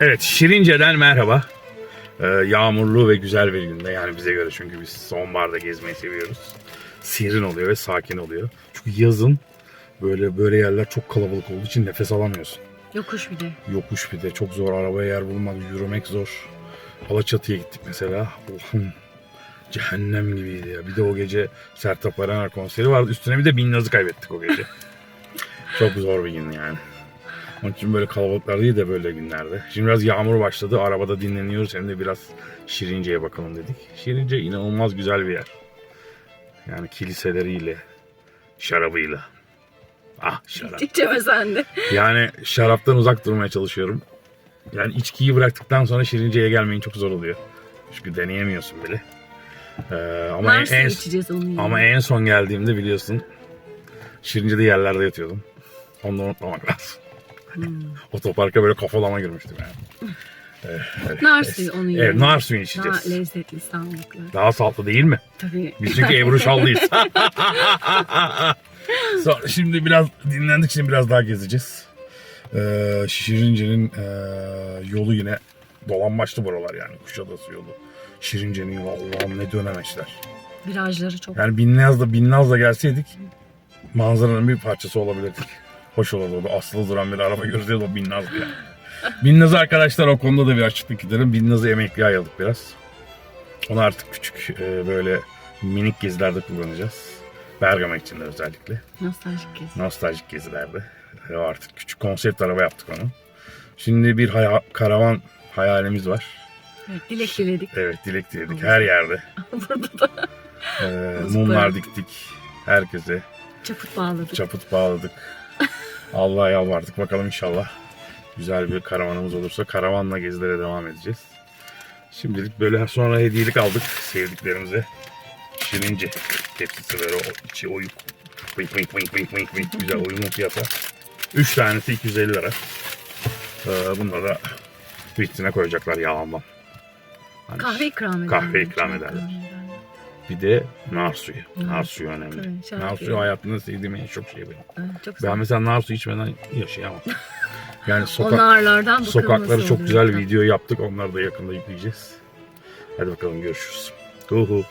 Evet, Şirince'den merhaba. Ee, yağmurlu ve güzel bir günde yani bize göre çünkü biz sonbaharda gezmeyi seviyoruz. Serin oluyor ve sakin oluyor. Çünkü yazın böyle böyle yerler çok kalabalık olduğu için nefes alamıyorsun. Yokuş bir de. Yokuş bir de çok zor arabaya yer bulmak, yürümek zor. Alaçatı'ya gittik mesela. Allah'ım cehennem gibiydi ya. Bir de o gece Sertab Erener konseri vardı. Üstüne bir de Binnaz'ı kaybettik o gece. çok zor bir gün yani. Onun için böyle kalabalıklar değil de böyle günlerde. Şimdi biraz yağmur başladı. Arabada dinleniyoruz. Hem de biraz Şirince'ye bakalım dedik. Şirince inanılmaz güzel bir yer. Yani kiliseleriyle, şarabıyla. Ah şarap. İçeme sen de. Yani şaraptan uzak durmaya çalışıyorum. Yani içkiyi bıraktıktan sonra Şirince'ye gelmeyin çok zor oluyor. Çünkü deneyemiyorsun bile. Ee, ama en, Nasıl en- içeceğiz onu yani? ama en son geldiğimde biliyorsun Şirince'de yerlerde yatıyordum. Onu unutmamak lazım. Hmm. Otoparka böyle kafalama girmiştim yani. Evet, Nar suyu onu Evet, yiyelim. nar suyu Daha içeceğiz. lezzetli sağlıklı. Daha sağlıklı değil mi? Tabii. Biz çünkü Ebru Şallıyız. Sonra, şimdi biraz dinlendik şimdi biraz daha gezeceğiz. Ee, Şirince'nin ee, yolu yine dolanbaçlı buralar yani Kuşadası yolu. Şirince'nin yolu Allah'ım ne dönemeçler. Virajları çok. Yani Binnaz'da Binnaz'da gelseydik manzaranın bir parçası olabilirdik. Hoş olurdu. Asılı duran bir araba göreceğiz o Binnaz'dı yani. Binnaz arkadaşlar o konuda da bir açıklık giderim. Binnaz'ı emekliye ayırdık biraz. Onu artık küçük e, böyle minik gezilerde kullanacağız. Bergama için de özellikle. Nostaljik gezi. Nostaljik gezilerde. E, artık küçük konsept araba yaptık onu. Şimdi bir haya- karavan hayalimiz var. Evet, dilek diledik. Evet dilek diledik her yerde. Burada da E, Nasıl mumlar diktik herkese. çaput bağladık. Çaput bağladık. Allah'a yalvardık. Bakalım inşallah güzel bir karavanımız olursa karavanla gezilere devam edeceğiz. Şimdilik böyle sonra hediyelik aldık sevdiklerimize. Şirince. Tepsisi böyle o içi oyuk. Vink vink vink vink vink vink. Güzel uyumlu fiyata. 3 tanesi 250 lira. Ee, bunları da vitrine koyacaklar yağından. Hani Kahve ikram ederler. Kahve ikram ederler. Bir de nar suyu. Nar, suyu önemli. Tabii, nar suyu hayatımda sevdiğim en çok şey benim. Evet, çok Ben mesela nar suyu içmeden yaşayamam. Yani sokak, sokakları çok güzel video yaptık. Onları da yakında yükleyeceğiz. Hadi bakalım görüşürüz. Uhu.